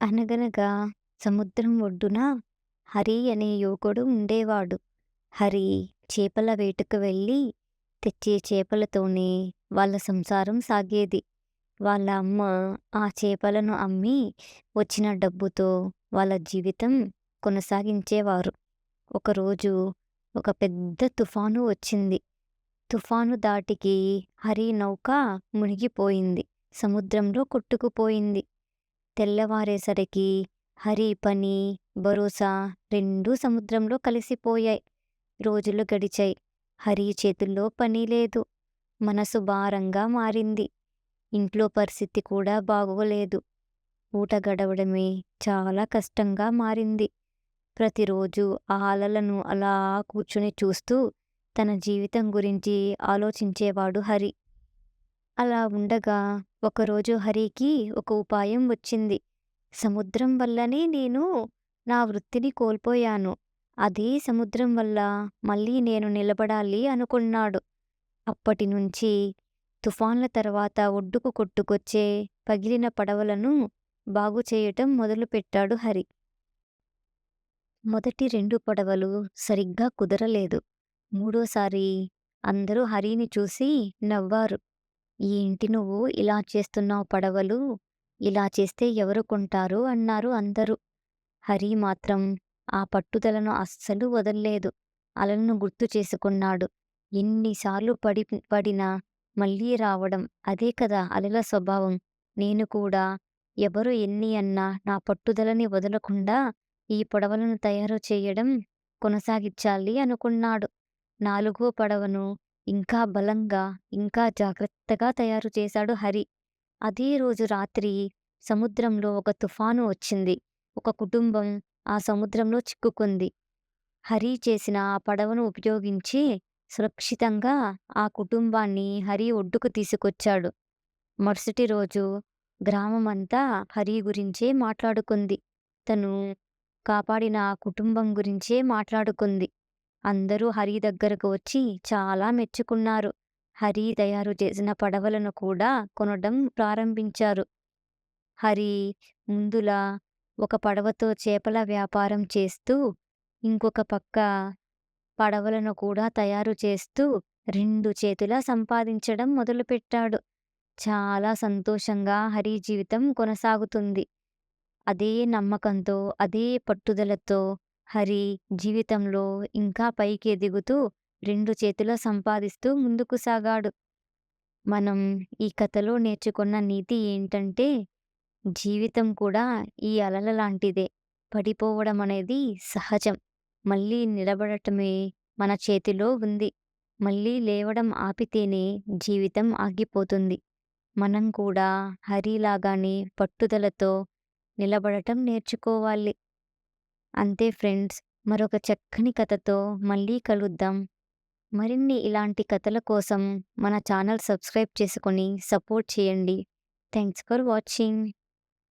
అనగనగా సముద్రం ఒడ్డున హరి అనే యువకుడు ఉండేవాడు. హరి చేపల వేటకు వెళ్ళి తెచ్చే చేపలతోనే వాళ్ళ సంసారం సాగేది. వాళ్ళ అమ్మ ఆ చేపలను అమ్మి వచ్చిన డబ్బుతో వాళ్ళ జీవితం కొనసాగించేవారు. ఒకరోజు ఒక పెద్ద తుఫాను వచ్చింది. తుఫాను దాటికి హరి నౌక మునిగిపోయింది. సముద్రంలో కొట్టుకుపోయింది. తెల్లవారేసరికి హరి పని, భరోసా రెండూ సముద్రంలో కలిసిపోయాయి. రోజులు గడిచాయి. హరి చేతుల్లో పని లేదు. మనసు భారంగా మారింది. ఇంట్లో పరిస్థితి కూడా బాగోలేదు. పూట గడవడమే చాలా కష్టంగా మారింది. ప్రతిరోజు ఆ అలలను అలా కూర్చుని చూస్తూ తన జీవితం గురించి ఆలోచించేవాడు హరి. అలా ఉండగా ఒకరోజు హరికి ఒక ఉపాయం వచ్చింది. సముద్రం వల్లనే నేను నా వృత్తిని కోల్పోయాను. అదే సముద్రం వల్ల మళ్ళీ నేను నిలబడాలి అనుకున్నాడు. అప్పటినుంచి తుఫాన్ల తర్వాత ఒడ్డుకు కొట్టుకొచ్చే పగిలిన పడవలను బాగుచేయటం మొదలుపెట్టాడు హరి. మొదటి రెండు పడవలు సరిగ్గా కుదరలేదు. మూడోసారి అందరూ హరిని చూసి నవ్వారు. ఏంటి నువ్వు ఇలా చేస్తున్నావు పడవలు? ఇలా చేస్తే ఎవరు కొంటారు అన్నారు అందరూ. హరి మాత్రం ఆ పట్టుదలను అస్సలు వదల్లేదు. అలలను గుర్తు చేసుకున్నాడు. ఎన్నిసార్లు పడి పడినా మళ్ళీ రావడం అదే కదా అలల స్వభావం. నేను కూడా ఎవరు ఎన్ని అన్నా నా పట్టుదలని వదలకుండా ఈ పడవలను తయారు చేయడం కొనసాగించాలి అనుకున్నాడు. నాలుగో పడవను ఇంకా బలంగా, ఇంకా జాగ్రత్తగా తయారు చేశాడు హరి. అదే రోజు రాత్రి సముద్రంలో ఒక తుఫాను వచ్చింది. ఒక కుటుంబం ఆ సముద్రంలో చిక్కుకుంది. హరి చేసిన ఆ పడవను ఉపయోగించి సురక్షితంగా ఆ కుటుంబాన్ని హరి ఒడ్డుకు తీసుకొచ్చాడు. మరుసటి రోజు గ్రామమంతా హరి గురించే మాట్లాడుకుంది. తను కాపాడిన ఆ కుటుంబం గురించే మాట్లాడుకుంది. అందరూ హరి దగ్గరకు వచ్చి చాలా మెచ్చుకున్నారు. హరి తయారు చేసిన పడవలను కూడా కొనడం ప్రారంభించారు. హరి ముందులా ఒక పడవతో చేపల వ్యాపారం చేస్తూ, ఇంకొక పక్క పడవలను కూడా తయారు చేస్తూ రెండు చేతులా సంపాదించడం మొదలుపెట్టాడు. చాలా సంతోషంగా హరి జీవితం కొనసాగుతుంది. అదే నమ్మకంతో, అదే పట్టుదలతో హరి జీవితంలో ఇంకా పైకి ఎదుగుతూ రెండు చేతుల సంపాదిస్తూ ముందుకు సాగాడు. మనం ఈ కథలో నేర్చుకున్న నీతి ఏంటంటే జీవితం కూడా ఈ అలల లాంటిదే. పడిపోవడం అనేది సహజం. మళ్ళీ నిలబడటమే మన చేతిలో ఉంది. మళ్ళీ లేవడం ఆపితేనే జీవితం ఆగిపోతుంది. మనం కూడా హరిలాగానే పట్టుదలతో నిలబడటం నేర్చుకోవాలి. అంతే ఫ్రెండ్స్ మరొక చక్కని కథతో మళ్ళీ కలుద్దాం. మరిన్ని ఇలాంటి కథల కోసం మన ఛానల్ సబ్స్క్రైబ్ చేసుకొని సపోర్ట్ చేయండి. Thanks for watching.